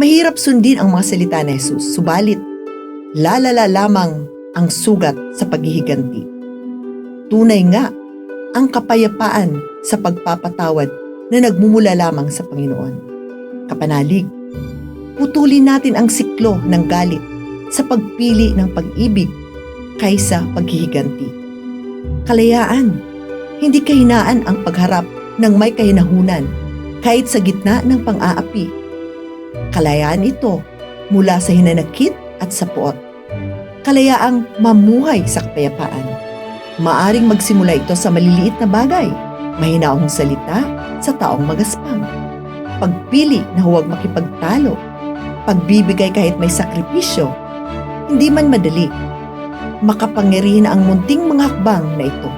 Mahirap sundin ang mga salita ni Jesus, subalit lalala lamang ang sugat sa paghihiganti. Tunay nga ang kapayapaan sa pagpapatawad na nagmumula lamang sa Panginoon. Kapanalig, putulin natin ang siklo ng galit sa pagpili ng pag-ibig kaysa paghihiganti. Kalayaan, hindi kahinaan ang pagharap ng may kahinahunan kahit sa gitna ng pang-aapi. Kalayaan ito mula sa hinanakit at sa puot. Kalayaang mamuhay sa kapayapaan. Maaring magsimula ito sa maliliit na bagay, mahinaong salita sa taong magaspang. Pagpili na huwag makipagtalo, pagbibigay kahit may sakripisyo, hindi man madali. Makapangyarihan ang munting mga hakbang na ito